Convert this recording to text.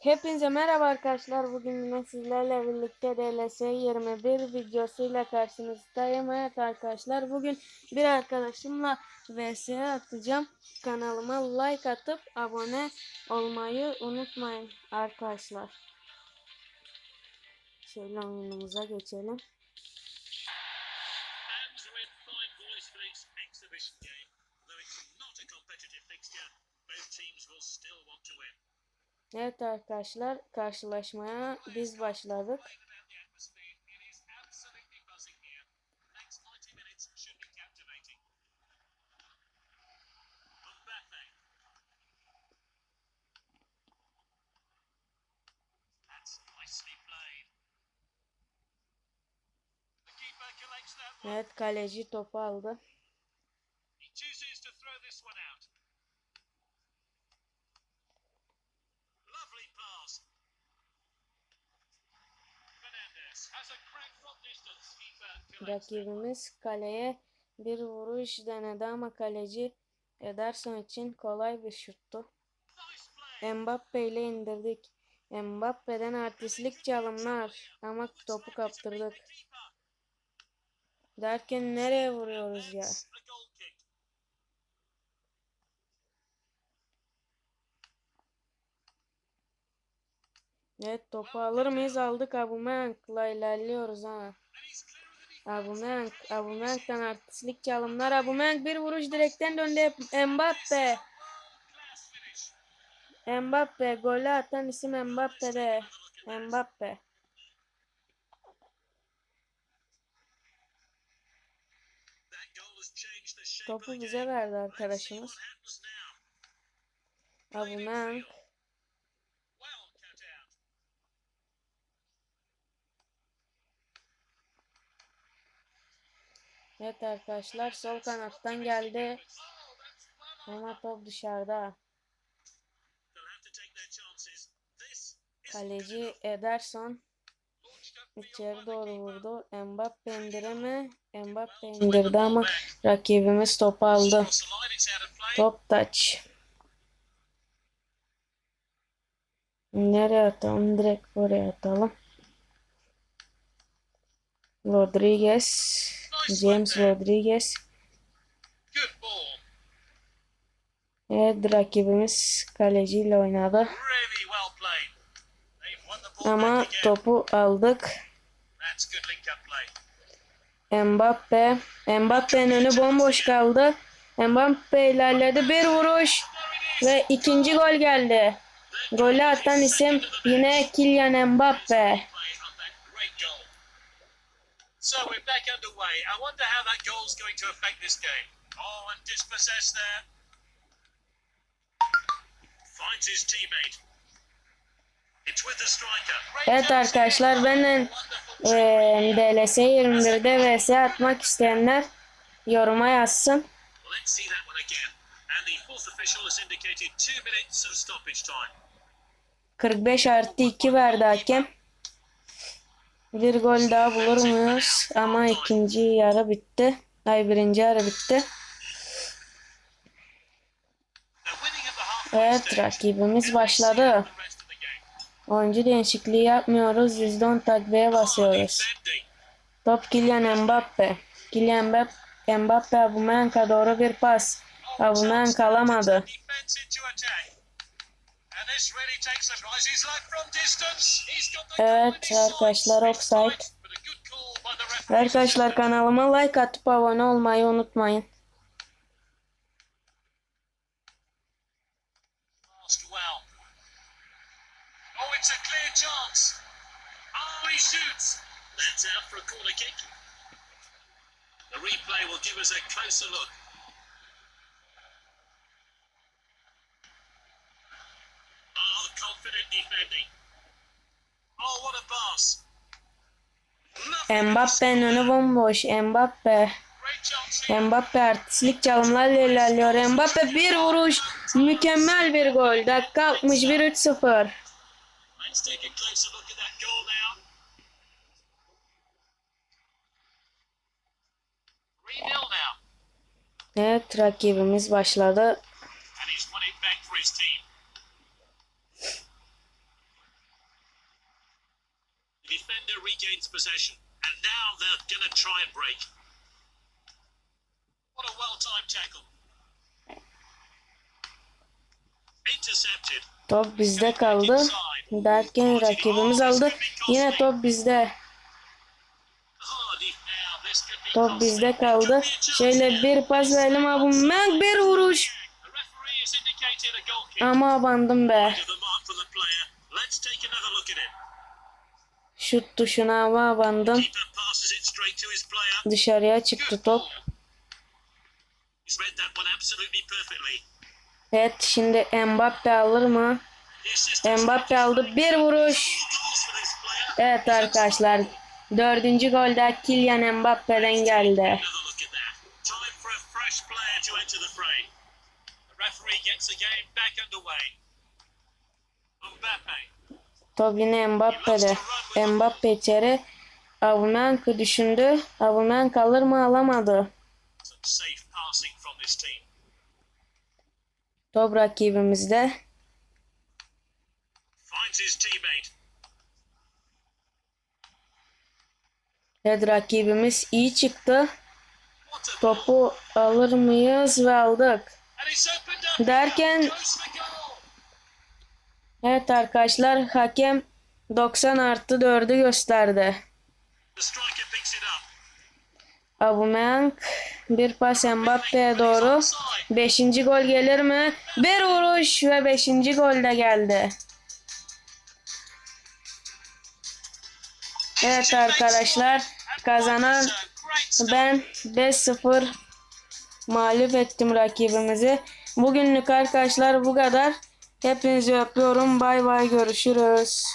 Hepinize merhaba arkadaşlar. Bugün yine sizlerle birlikte DLS 21 videosuyla karşınızdayım. Evet arkadaşlar bugün bir arkadaşımla vs atacağım. Kanalıma like atıp abone olmayı unutmayın arkadaşlar. Şöyle oyunumuza geçelim. Both teams will still want to win. Evet arkadaşlar karşılaşmaya biz başladık. About the atmosphere, it is absolutely buzzing here. Next 90 minutes should be captivating. Mbappe. That's nicely played. The keeper collects that one. Evet kaleci topu aldı. He chooses to throw this one out. Lovely pass. Fernandez has a crack from distance. Keeper collects it. Rakibimiz kaleye bir vuruş denedi ama kaleci Ederson için kolay bir şuttu. Mbappe ile indirdik. Mbappe'den artistlik çalımlar ama topu kaptırdık. Derken nereye vuruyoruz ya? Evet topu alır mıyız? Aldık Aubameyang'la ilerliyoruz ha. Aubameyang, Aubameyang'dan artistlik çalımlar. Aubameyang bir vuruş direkten döndü. Mbappe. Mbappe. Golü atan isim Mbappe'de. Mbappe. Topu bize verdi arkadaşımız. what Evet arkadaşlar sol kanattan geldi. Ama top dışarıda. Kaleci Ederson içeri doğru vurdu. Mbappe indireme. Mbappe indirdi ama rakibimiz topu aldı. Top touch. Nereye atalım? Direkt buraya atalım. Rodriguez. James Rodriguez. Evet rakibimiz kaleciyle oynadı. Ama topu aldık. Mbappe. Mbappe'nin önü bomboş kaldı. Mbappe ilerledi. Bir vuruş. Ve ikinci gol geldi. Golü atan isim yine Kylian Mbappe. So we're back underway. I wonder how that goal's going to affect this game. Oh, and dispossessed there. Finds his teammate. It's with the striker. Evet arkadaşlar benden eee DLS 21'de vs atmak isteyenler yoruma yazsın. Let's see that one again. And the fourth official has indicated two minutes of stoppage time. 45 artı 2 verdi hakem. Bir gol daha bulur muyuz? Ama ikinci yarı bitti. Ay birinci yarı bitti. Evet rakibimiz başladı. Oyuncu değişikliği yapmıyoruz. %10 takviye basıyoruz. Top Kylian Mbappe. Kylian Mbappe, Aubameyang'a doğru bir pas. Aubameyang alamadı. Evet arkadaşlar, offside. Arkadaşlar kanalıma like atıp abone olmayı unutmayın. The replay will give us a closer look. Oh, confident defending. Oh, what a pass. Lovely Mbappe'nin önü bomboş. Mbappe. Mbappe artistlik çalımlarla ilerliyor. Mbappe bir vuruş. Mükemmel bir gol. Dakika 61 3-0. Let's take a closer look at that goal now. 3 0 now. Evet rakibimiz başladı. Possession, and now they're going to try and break. What a well-timed tackle. Intercepted. Top bizde kaldı. Derken rakibimiz aldı. Yine top bizde. Top bizde kaldı. Şöyle bir pas verelim Aubameyang bir vuruş. Ama abandım be. Let's take another look at it. Şut tuşuna ama abandım. Keeper passes it straight to his player. Dışarıya çıktı top. Evet şimdi Mbappe alır mı? Mbappe aldı bir vuruş. Evet arkadaşlar. Dördüncü gol de Kylian Mbappe'den geldi. Referee gets the game back underway. Mbappe. Top yine Mbappe'de. Mbappe içeri. Aubameyang düşündü. Aubameyang alır mı alamadı. Top rakibimizde. Evet rakibimiz iyi çıktı. Topu alır mıyız ve aldık. Derken. Evet arkadaşlar hakem 90 artı 4'ü gösterdi. Aubameyang bir pas Mbappe'ye doğru. Beşinci gol gelir mi? Bir vuruş ve beşinci gol de geldi. Evet arkadaşlar kazanan ben 5-0 mağlup ettim rakibimizi. Bugünlük arkadaşlar bu kadar. Hepinizi öpüyorum. Bay bay görüşürüz.